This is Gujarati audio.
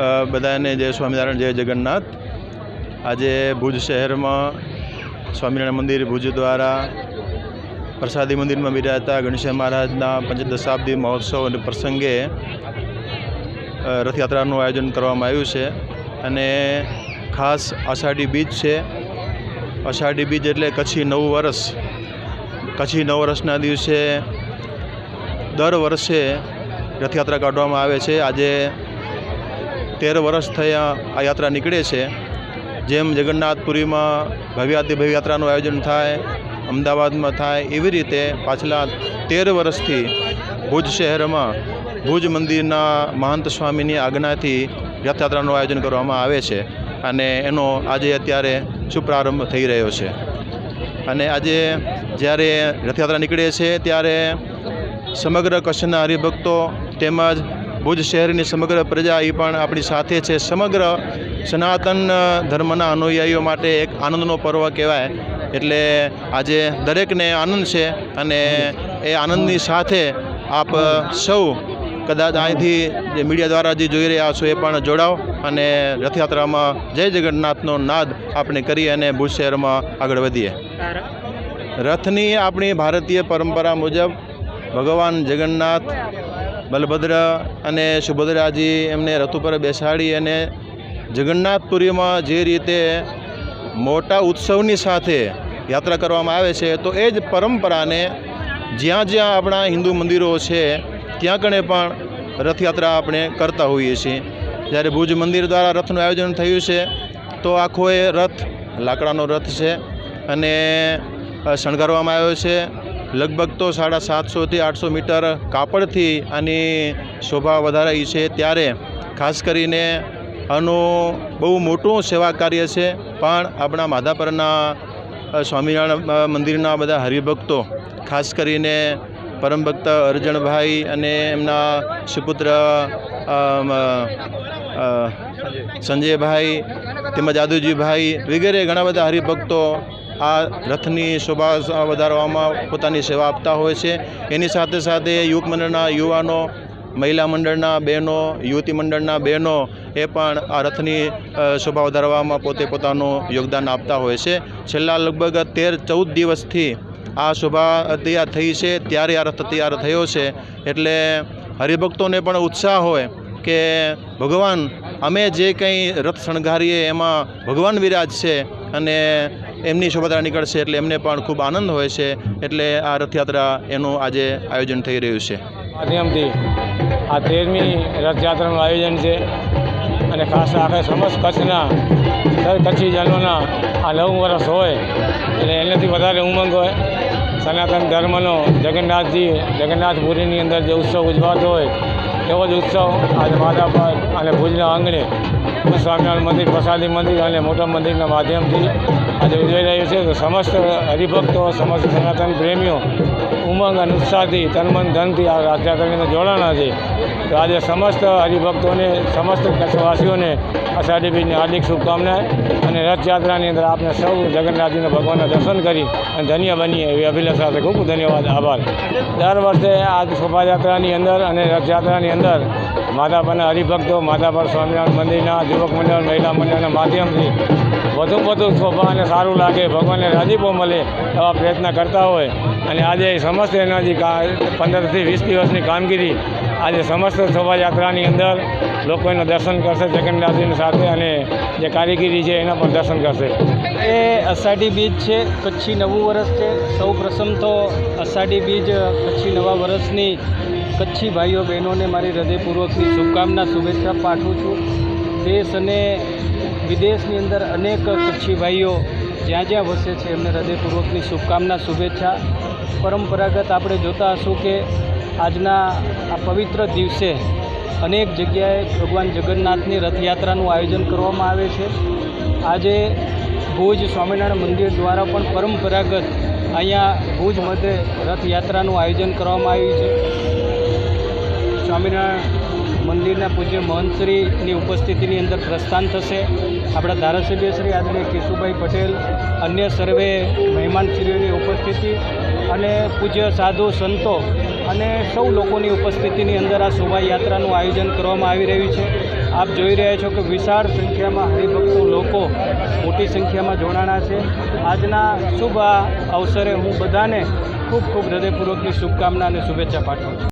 બધાને જય સ્વામિનારાયણ, જય જગન્નાથ. આજે ભુજ શહેરમાં સ્વામિનારાયણ મંદિર, ભુજ દ્વારા પ્રસાદી મંદિરમાં બિરાજતા ગણેશ મહારાજના પંચદશાબ્દી મહોત્સવ અને પ્રસંગે રથયાત્રાનું આયોજન કરવામાં આવ્યું છે. અને ખાસ આષાઢી બીજ છે. અષાઢી બીજ એટલે કચ્છી નવું વર્ષ. કચ્છી નવ વર્ષના દિવસે દર વર્ષે રથયાત્રા કાઢવામાં આવે છે. આજે તેર વર્ષ થયા આ યાત્રા નીકળે છે. જેમ જગન્નાથપુરીમાં ભવ્યાતિ ભવ્યાત્રાનું આયોજન થાય, અમદાવાદમાં થાય, એવી રીતે પાછલા તેર વર્ષથી ભુજ શહેરમાં ભુજ મંદિરના મહંત સ્વામીની આજ્ઞાથી રથયાત્રાનું આયોજન કરવામાં આવે છે અને એનો આજે અત્યારે શુભારંભ થઈ રહ્યો છે. અને આજે જ્યારે રથયાત્રા નીકળે છે ત્યારે સમગ્ર કચ્છના હરિભક્તો તેમજ ભુજ શહેરની સમગ્ર પ્રજા એ પણ આપણી સાથે છે. સમગ્ર સનાતન ધર્મના અનુયાયીઓ માટે એક આનંદનો પર્વ કહેવાય. એટલે આજે દરેકને આનંદ છે અને એ આનંદની સાથે આપ સૌ કદાચ અહીંથી જે મીડિયા દ્વારા જે જોઈ રહ્યા છો એ પણ જોડાઓ અને રથયાત્રામાં જય જગન્નાથનો નાદ આપણે કરી અને ભુજ શહેરમાં આગળ વધીએ. રથની આપણી ભારતીય પરંપરા મુજબ ભગવાન જગન્નાથ બલભદ્ર અને સુભદ્રાજી એમને રથ ઉપર બેસાડી અને જગન્નાથપુરીમાં જે રીતે મોટા ઉત્સવની સાથે યાત્રા કરવામાં આવે છે, તો એ જ પરંપરાને જ્યાં જ્યાં આપણા હિન્દુ મંદિરો છે, ત્યાં કણે પણ રથયાત્રા આપણે કરતા હોઈએ છીએ. જ્યારે ભુજ મંદિર દ્વારા રથનું આયોજન થયું છે, તો આખો એ રથ લાકડાનો રથ છે અને શણગારવામાં આવ્યો છે. લગભગ તો સાડા સાતસોથી આઠસો મીટર કાપડથી આની શોભા વધારાઈ છે. ત્યારે ખાસ કરીને આનું બહુ મોટું સેવા કાર્ય છે, પણ આપણા માધાપરના સ્વામિનારાયણ મંદિરના બધા હરિભક્તો, ખાસ કરીને પરમ ભક્ત અર્જણભાઈ અને એમના સુપુત્ર સંજયભાઈ, તેમજ આદુજીભાઈ વગેરે ઘણા બધા હરિભક્તો આ રથની શોભા વધારવામાં પોતાની સેવા આપતા હોય છે. એની સાથે સાથે યુવક મંડળના યુવાનો, મહિલા મંડળના બહેનો, યુવતી મંડળના બહેનો એ પણ આ રથની શોભા વધારવામાં પોતે પોતાનું યોગદાન આપતા હોય છે. છેલ્લા લગભગ તેર ચૌદ દિવસથી આ શોભા તૈયાર થઈ છે. ત્યારે આ રથ તૈયાર થયો છે. એટલે હરિભક્તોને પણ ઉત્સાહ હોય કે ભગવાન, અમે જે કંઈ રથ શણગારીએ એમાં ભગવાન વિરાજ છે અને એમની શોભાયાત્રા નીકળશે એટલે એમને પણ ખૂબ આનંદ હોય છે. એટલે આ રથયાત્રા એનું આજે આયોજન થઈ રહ્યું છે. માધ્યમથી આ તેરમી રથયાત્રાનું આયોજન છે અને ખાસ આખા સમસ્ત કચ્છના, સર કચ્છી જન્મના આ નવું વર્ષ હોય એટલે એનાથી વધારે ઉમંગ હોય. સનાતન ધર્મનો જગન્નાથજી જગન્નાથપુરીની અંદર જે ઉત્સવ ઉજવાતો હોય એવો જ ઉત્સવ આજે માધાપર અને ભુજના આંગણે ભુજ સ્વામિનારાયણ મંદિર, પ્રસાદી મંદિર અને મોટા મંદિરના માધ્યમથી આજે ઉજવાઈ રહ્યું છે. તો સમસ્ત હરિભક્તો, સમસ્ત સનાતન પ્રેમીઓ ઉમંગ અને ઉત્સાહથી તનમન ધનથી આ રાજ્યા અંદર જોડાણા છે. તો આજે સમસ્ત હરિભક્તોને, સમસ્ત કચ્છવાસીઓને અષાઢી બીજની હાર્દિક શુભકામનાએ અને રથયાત્રાની અંદર આપણે સૌ જગન્નાથજીના ભગવાનના દર્શન કરી અને ધન્ય બનીએ એવી અભિલાષા સાથે ખૂબ ધન્યવાદ, આભાર. દર વર્ષે આ શોભાયાત્રાની અંદર અને રથયાત્રાની અંદર માધાપરના હરિભક્તો, માધાપર સ્વામિનારાયણ મંદિરના યુવક મંડળ, મહિલા મંડળના માધ્યમથી વધુ વધુ શોભા અને સારું લાગે, ભગવાનને રાજીપો મળે એવા પ્રયત્ન કરતા હોય. અને આજે સમસ્ત એનાથી પંદરથી વીસ દિવસની કામગીરી આજે સમસ્ત શોભાયાત્રાની અંદર લોકો એનું દર્શન કરશે જગન્નાથજીની સાથે અને જે કારીગીરી છે એના પણ દર્શન કરશે. એ અષાઢી બીજ છે કચ્છી નવું વર્ષ છે. સૌ પ્રથમ તો અષાઢી બીજ કચ્છી નવા વર્ષની કચ્છી ભાઈઓ બહેનોને મારી હૃદયપૂર્વકની શુભકામના, શુભેચ્છા પાઠવું છું. દેશ અને વિદેશની અંદર અનેક કચ્છી ભાઈઓ જ્યાં જ્યાં વસે છે, એમને હૃદયપૂર્વકની શુભકામના, શુભેચ્છા. પરંપરાગત આપણે જોતા હશું કે આજના આ પવિત્ર દિવસે અનેક જગ્યાએ ભગવાન જગન્નાથની રથયાત્રાનું આયોજન કરવામાં આવે છે. આજે ભુજ સ્વામિનારાયણ મંદિર દ્વારા પણ પરંપરાગત અહીંયા ભુજ મધ્યે રથયાત્રાનું આયોજન કરવામાં આવ્યું છે. સ્વામિનારાયણ મંદિરના પૂજ્ય મહંતશ્રીની ઉપસ્થિતિની અંદર પ્રસ્થાન થશે. આપણા ધારાસભ્ય શ્રી આદરણીય કેશુભાઈ પટેલ, અન્ય સર્વે મહેમાનશ્રીઓની ઉપસ્થિતિ અને પૂજ્ય સાધુ સંતો અને સૌ લોકોની ઉપસ્થિતિની અંદર આ શોભાયાત્રાનું આયોજન કરવામાં આવી રહ્યું છે. આપ જોઈ રહ્યા છો કે વિશાળ સંખ્યામાં હરિભક્તો લોકો મોટી સંખ્યામાં જોડાણા છે. આજના શુભ અવસરે હું બધાને ખૂબ ખૂબ હૃદયપૂર્વકની શુભકામના અને શુભેચ્છા પાઠવું છું.